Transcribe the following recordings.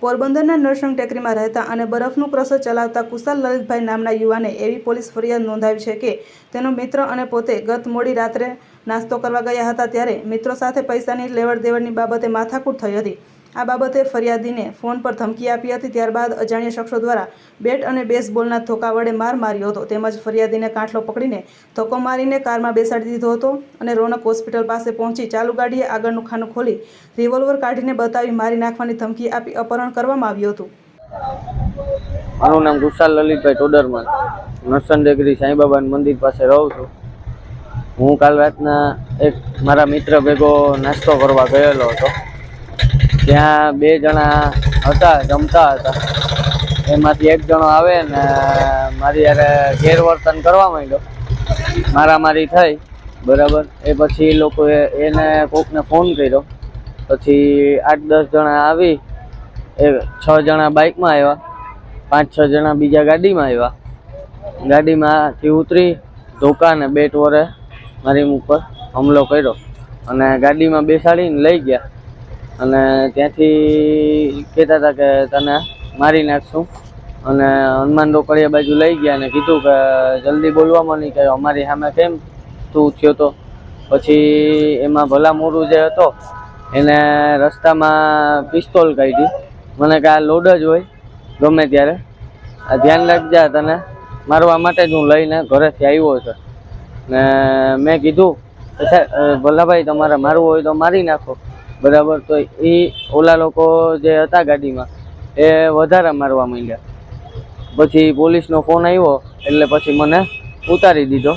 પોરબંદરના નરસંગ ટેકરીમાં રહેતા અને બરફનું ક્રશર ચલાવતા કુશાલ લલિતભાઈ નામના યુવાને એવી પોલીસ ફરિયાદ નોંધાવી છે કે તેનો મિત્ર અને પોતે ગત મોડી રાત્રે નાસ્તો કરવા ગયા હતા ત્યારે મિત્રો સાથે પૈસાની લેવડ દેવડની બાબતે માથાકૂટ થઈ હતી. આ બાબતે ફરિયાદીને ફોન પર ધમકી આપી હતી. ત્યારબાદ અજાણ્યા શખ્સો દ્વારા બેટ અને બેસબોલના ધોકા વડે માર માર્યો હતો. તેમજ ફરિયાદીને કાંઠલો પકડીને ધોકો મારીને કારમાં બેસાડી દીધો હતો અને રોનક હોસ્પિટલ પાસે પહોંચી ચાલુ ગાડીએ આગળનું ખાનું ખોલી રિવોલ્વર કાઢીને બતાવી મારી નાખવાની ધમકી આપી અપહરણ કરવામાં આવ્યું હતું. મારું નામ ગુસાલ લલિતભાઈ ટોડરમાન નરસન ડેગરી સાંઈબાબાના મંદિર પાસે રહું છું. હું કાલ રાતના એક મારા મિત્ર ભેગો નાસ્તો કરવા ગયેલો હતો. ત્યાં બે જણા હતા, જમતા હતા. એમાંથી એક જણો આવે ને મારી યારે ગેરવર્તન કરવા માંડ્યો. મારામારી થઈ, બરાબર? એ પછી લોકોએ એને કોકને ફોન કર્યો. પછી આઠ દસ જણા આવી, એ છ જણા બાઇકમાં આવ્યા, પાંચ છ જણા બીજા ગાડીમાં આવ્યા. ગાડીમાંથી ઉતરી, ધોકાને બેટ વરે મારી ઉપર હુમલો કર્યો અને ગાડીમાં બેસાડીને લઈ ગયા. અને ત્યાંથી કહેતા હતા કે તને મારી નાખશું. અને હનુમાન રોકડિયા બાજુ લઈ ગયા અને કીધું કે જલ્દી બોલવામાં નહીં કે અમારી સામે કેમ તું થયો તો? પછી એમાં ભલા મોરું જે હતો, એને રસ્તામાં પિસ્તોલ કાઢી. મને કે આ લોડ જ હોય, ગમે ત્યારે. આ ધ્યાન રાખજા તને. મારવા માટે જ હું લઈને ઘરેથી આવ્યો છે ને મેં કીધું ભલાભાઈ, તમારે મારવું હોય તો મારી નાખો. બરાબર? તો એ ઓલા લોકો જે હતા ગાડીમાં એ વધારે મારવા માંડ્યા. પછી પોલીસનો ફોન આવ્યો એટલે પછી મને ઉતારી દીધો.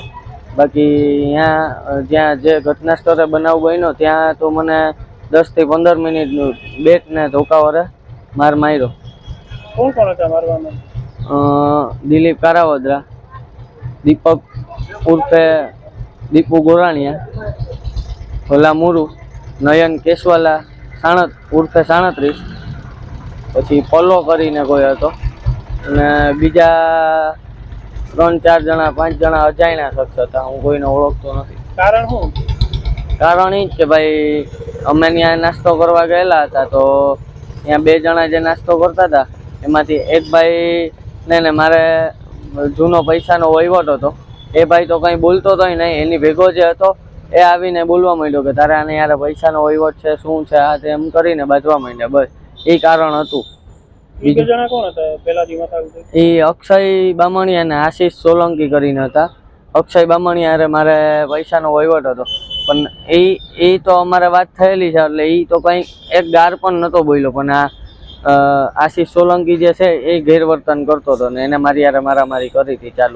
બાકી ત્યાં જ્યાં જે ઘટના સ્થળે બનાવ બન્યો ત્યાં તો મને દસથી પંદર મિનિટનું બેટ ને ધોકા માર માર્યો. કોણ કોણ હતા મારવામાં દિલીપ કારાવદરા દીપક ઉર્ફે દીપુ ગોરાણીયા ભોલા મુરુ નયન કેશવાલા સાણત ઉર્ફે સાણત્રીસ પછી પલ્લો કરીને કોઈ હતો. અને બીજા ત્રણ ચાર જણા પાંચ જણા અજાણ્યા શખ્સ હતા. હું કોઈને ઓળખતો નથી. કારણ શું? કારણ એ જ કે ભાઈ અમે ત્યાં નાસ્તો કરવા ગયેલા હતા તો ત્યાં બે જણા જે નાસ્તો કરતા હતા એમાંથી એક ભાઈ ને ને મારે જૂનો પૈસાનો વહીવટ હતો. એ ભાઈ તો કંઈ બોલતો તોય નહીં. એની ભેગો જે હતો એ આવીને બોલવા માંડ્યો કે તારે આને યાર પૈસાનો વહીવટ છે શું છે આ તેમ કરીને બાજવા માંડ્યા બસ. એ કારણ હતું. એ અક્ષય બામણી અને આશીષ સોલંકી કરીને હતા. અક્ષય બામણી હારે મારે પૈસાનો વહીવટ હતો. પણ એ એ તો અમારે વાત થયેલી છે એટલે એ તો કંઈ એક ગાર પણ નહોતો બોલ્યો. પણ આ આશીષ સોલંકી જે છે એ ગેરવર્તન કરતો હતો ને એને મારી હારે મારામારી કરી હતી ચાલુ.